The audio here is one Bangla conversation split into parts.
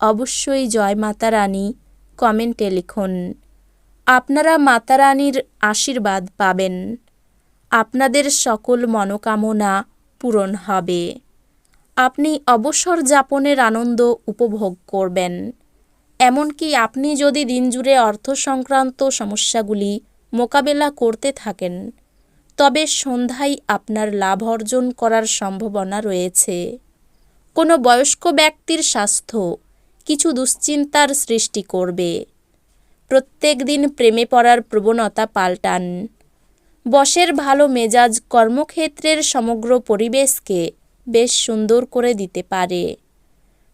অবশ্যই জয় মাতা রানী কমেন্টে লিখুন। আপনারা মাতা রানীর আশীর্বাদ পাবেন। আপনাদের সকল মনোকামনা পূরণ হবে। আপনি অবসর যাপনের আনন্দ উপভোগ করবেন। এমনকি আপনি যদি দিনজুড়ে অর্থ সংক্রান্ত সমস্যাগুলি মোকাবেলা করতে থাকেন, তবে সন্ধ্যায় আপনার লাভ অর্জন করার সম্ভাবনা রয়েছে। কোনো বয়স্ক ব্যক্তির স্বাস্থ্য কিছু দুশ্চিন্তার সৃষ্টি করবে। প্রত্যেক দিন প্রেমে পড়ার প্রবণতা পাল্টান। বসের ভালো মেজাজ কর্মক্ষেত্রের সমগ্র পরিবেশকে বেশ সুন্দর করে দিতে পারে।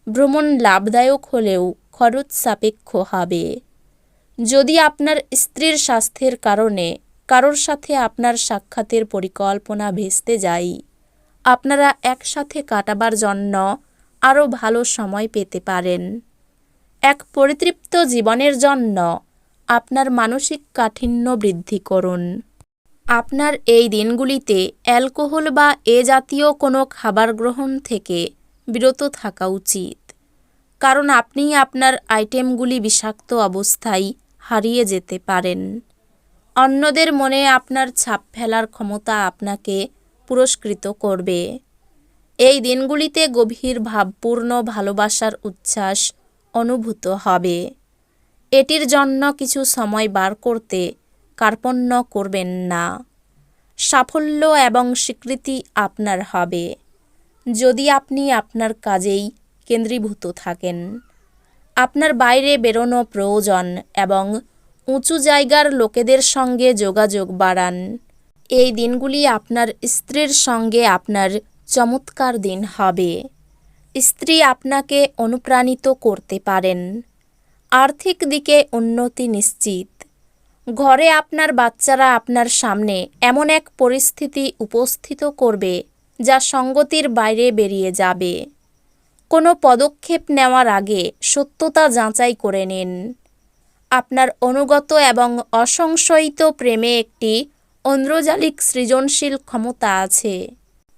ভ্রমণ লাভদায়ক হলেও খরচ সাপেক্ষ হবে। যদি আপনার স্ত্রীর স্বাস্থ্যের কারণে কারোর সাথে আপনার সাক্ষাতের পরিকল্পনা ভেস্তে যায়, আপনারা একসাথে কাটাবার জন্য আরও ভালো সময় পেতে পারেন। এক পরিতৃপ্ত জীবনের জন্য আপনার মানসিক কাঠিন্য বৃদ্ধি করুন। আপনার এই দিনগুলিতে অ্যালকোহল বা এ জাতীয় কোনো খাবার গ্রহণ থেকে বিরত থাকা উচিত। কারণ আপনি আপনার আইটেমগুলি বিষাক্ত অবস্থায় হারিয়ে যেতে পারেন। অন্যদের মনে আপনার ছাপ ফেলার ক্ষমতা আপনাকে পুরস্কৃত করবে। এই দিনগুলিতে গভীর ভাবপূর্ণ ভালোবাসার উচ্ছ্বাস অনুভূত হবে। এটির জন্য কিছু সময় বার করতে কার্পণ্য করবেন না। সাফল্য এবং স্বীকৃতি আপনার হবে। যদি আপনি আপনার কাজেই কেন্দ্রীভূত থাকেন, আপনার বাইরে বেরোনো প্রয়োজন এবং উঁচু জায়গার লোকেদের সঙ্গে যোগাযোগ বাড়ান। এই দিনগুলি আপনার স্ত্রীর সঙ্গে আপনার চমৎকার দিন হবে। স্ত্রী আপনাকে অনুপ্রাণিত করতে পারেন। আর্থিক দিকে উন্নতি নিশ্চিত। ঘরে আপনার বাচ্চারা আপনার সামনে এমন এক পরিস্থিতি উপস্থিত করবে যা সঙ্গতির বাইরে বেরিয়ে যাবে। কোনো পদক্ষেপ নেওয়ার আগে সত্যতা যাচাই করে নিন। আপনার অনুগত এবং অসংশয়িত প্রেমে একটি ঐন্দ্রজালিক সৃজনশীল ক্ষমতা আছে।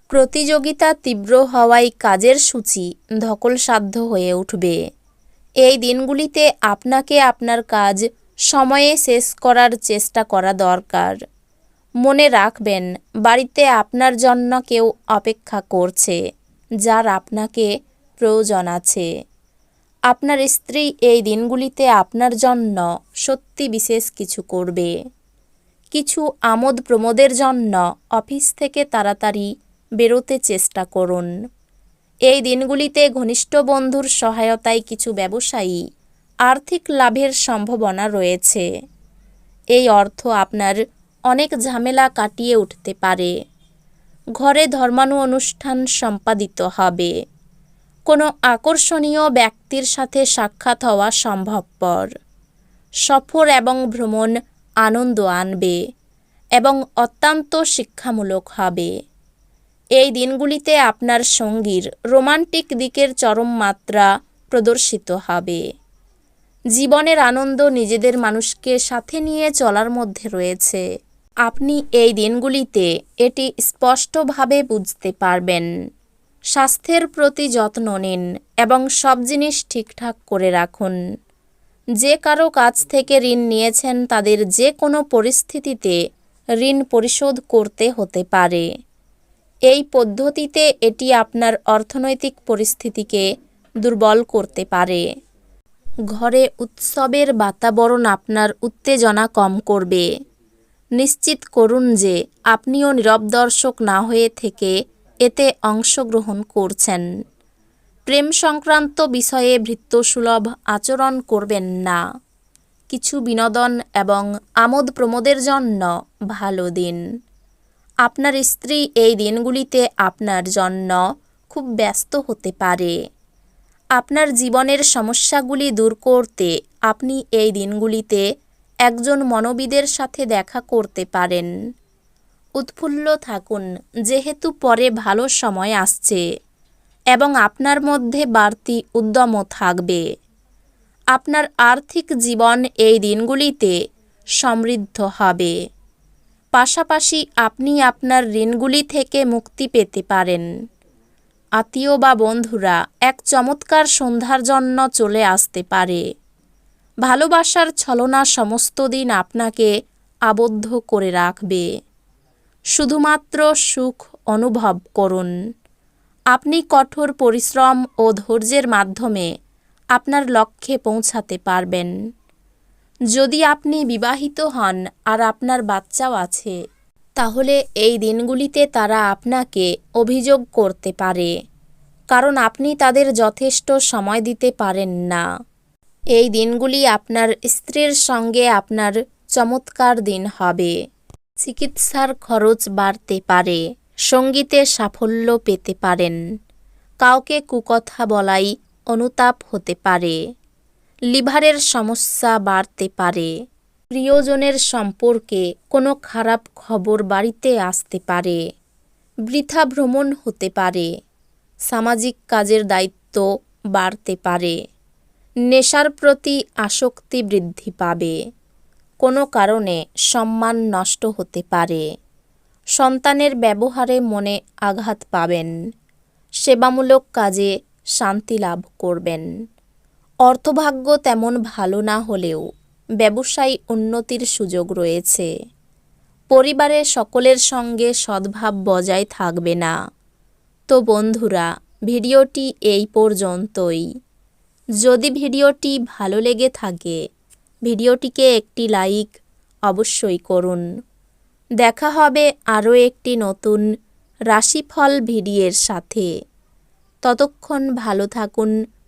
প্রতিযোগিতা তীব্র হওয়ায় কাজের সূচি, ধকলসাধ্য হয়ে উঠবে। এই দিনগুলিতে আপনাকে আপনার কাজ সময়ে শেষ করার চেষ্টা করা দরকার। মনে রাখবেন, বাড়িতে আপনার জন্য কেউ অপেক্ষা করছে, যার আপনাকে প্রয়োজন আছে। আপনার স্ত্রী এই দিনগুলিতে আপনার জন্য সত্যি বিশেষ কিছু করবে। কিছু আমোদ প্রমোদের জন্য অফিস থেকে তাড়াতাড়ি বেরোতে চেষ্টা করুন। এই দিনগুলিতে ঘনিষ্ঠ বন্ধুর সহায়তায় কিছু ব্যবসায়ী আর্থিক লাভের সম্ভাবনা রয়েছে। এই অর্থ আপনার অনেক ঝামেলা কাটিয়ে উঠতে পারে। ঘরে ধর্মানু অনুষ্ঠান সম্পাদিত হবে। কোনো আকর্ষণীয় ব্যক্তির সাথে সাক্ষাৎ হওয়া সম্ভবপর। সফর এবং ভ্রমণ আনন্দ আনবে এবং অত্যন্ত শিক্ষামূলক হবে। এই দিনগুলিতে আপনার সঙ্গীর রোমান্টিক দিকের চরম মাত্রা প্রদর্শিত হবে। জীবনের আনন্দ নিজেদের মানুষকে সাথে নিয়ে চলার মধ্যে রয়েছে। আপনি এই দিনগুলিতে এটি স্পষ্টভাবে বুঝতে পারবেন। স্বাস্থ্যের প্রতি যত্ন নিন এবং সব জিনিস ঠিকঠাক করে রাখুন। যে কারও কাছ থেকে ঋণ নিয়েছেন তাদের যে কোনো পরিস্থিতিতে ঋণ পরিশোধ করতে হতে পারে। এই পদ্ধতিতে এটি আপনার অর্থনৈতিক পরিস্থিতিকে দুর্বল করতে পারে। ঘরে উৎসবের বাতাবরণ আপনার উত্তেজনা কম করবে। নিশ্চিত করুন যে আপনিও নীরব দর্শক না হয়ে থেকে এতে অংশগ্রহণ করছেন। প্রেম সংক্রান্ত বিষয়ে ভৃত্যসুলভ আচরণ করবেন না। কিছু বিনোদন এবং আমোদ প্রমোদের জন্য ভালো দিন। আপনার স্ত্রী এই দিনগুলিতে আপনার জন্য খুব ব্যস্ত হতে পারে। আপনার জীবনের সমস্যাগুলি দূর করতে আপনি এই দিনগুলিতে একজন মনোবিদের সাথে দেখা করতে পারেন। উৎফুল্ল থাকুন, যেহেতু পরে ভালো সময় আসছে এবং আপনার মধ্যে বাড়তি উদ্যমও থাকবে। আপনার আর্থিক জীবন এই দিনগুলিতে সমৃদ্ধ হবে। পাশাপাশি আপনি আপনার ঋণগুলি থেকে মুক্তি পেতে পারেন। আত্মীয় বা বন্ধুরা এক চমৎকার সন্ধ্যার জন্য চলে আসতে পারে। ভালোবাসার ছলনা সমস্ত দিন আপনাকে আবদ্ধ করে রাখবে। শুধুমাত্র সুখ অনুভব করুন। আপনি কঠোর পরিশ্রম ও ধৈর্যের মাধ্যমে আপনার লক্ষ্যে পৌঁছাতে পারবেন। যদি আপনি বিবাহিত হন আর আপনার বাচ্চাও আছে, তাহলে এই দিনগুলিতে তারা আপনাকে অভিযোগ করতে পারে, কারণ আপনি তাদের যথেষ্ট সময় দিতে পারেন না। এই দিনগুলি আপনার স্ত্রীর সঙ্গে আপনার চমৎকার দিন হবে। চিকিৎসার খরচ বাড়তে পারে, সঙ্গীতে সাফল্য পেতে পারেন, কাউকে কুকথা বলাই অনুতাপ হতে পারে। লিভারের সমস্যা বাড়তে পারে। প্রিয়জনের সম্পর্কে কোনো খারাপ খবর বাড়িতে আসতে পারে। বৃথা ভ্রমণ হতে পারে। সামাজিক কাজের দায়িত্ব বাড়তে পারে। নেশার প্রতি আসক্তি বৃদ্ধি পাবে। কোনো কারণে সম্মান নষ্ট হতে পারে। সন্তানের ব্যবহারে মনে আঘাত পাবেন। সেবামূলক কাজে শান্তি লাভ করবেন। অর্থভাগ্য তেমন ভালো না হলেও ব্যবসায়ী উন্নতির সুযোগ রয়েছে। পরিবারের সকলের সঙ্গে সদ্ভাব বজায় থাকবে না। তো বন্ধুরা, ভিডিওটি এই পর্যন্তই। যদি ভিডিওটি ভালো লেগে থাকে, ভিডিওটিকে একটি লাইক অবশ্যই করুন। দেখা হবে আরও একটি নতুন রাশিফল ভিডিওর সাথে। ততক্ষণ ভালো থাকুন